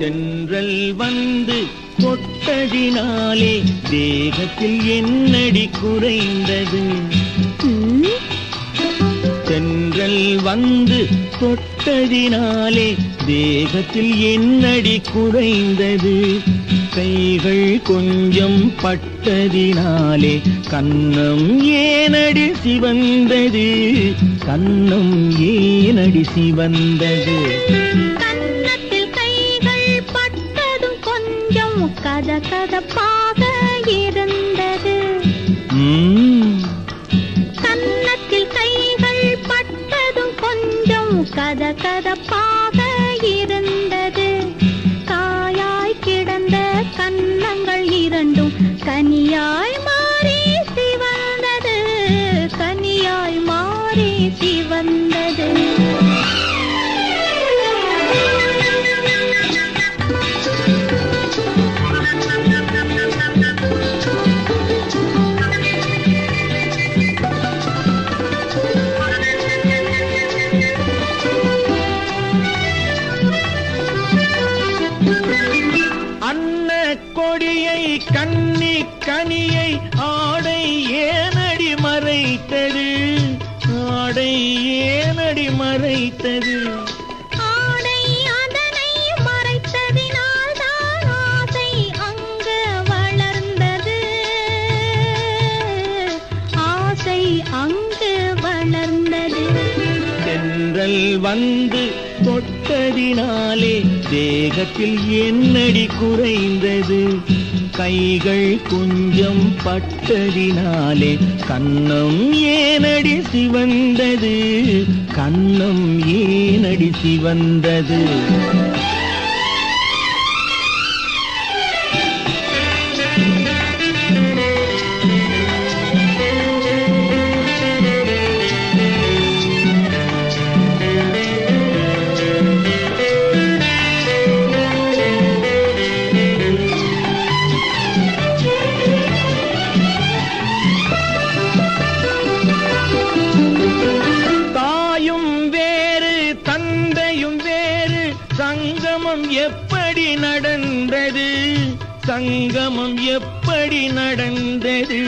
தென்றல் வந்து தொட்டதினாலே தேகத்தில் என்னடி குறைந்தது? ம், தென்றல் வந்து தொட்டதினாலே தேகத்தில் என்னடி குறைந்தது? கைகள் கொஞ்சம் பட்டதினாலே கண்ணம் ஏனடி சிவந்தது? கண்ணம் ஏனடி சிவந்தது? கத கதப்பாக இருந்தது கன்னத்தில் கைகள் பட்டதும் கொஞ்சம் கத கதப்பாக இருந்தது. காயாய் கிடந்த கன்னங்கள் இரண்டும் கனியாய் மாறி சிவந்தது. கனியாய் மாறி சிவந்தது. கண்ணி கனியை ஆடை ஏனடி மறைத்தது? ஆடை ஏனடி மறைத்தது? ஆடை அதனை மறைத்ததினால் தான் ஆசை அங்கு வளர்ந்தது. ஆசை அங்கு வளர்ந்தது. தென்றல் வந்து தொட்டதினாலே தேகத்தில் என்னடி குறைந்தது? கைகள் குஞ்சம் பட்டதினாலே கண்ணம் ஏனடி சிவந்தது கண்ணம் ஏனடி சிவந்தது. நடந்தது? சங்கமம் எப்படி நடந்தது?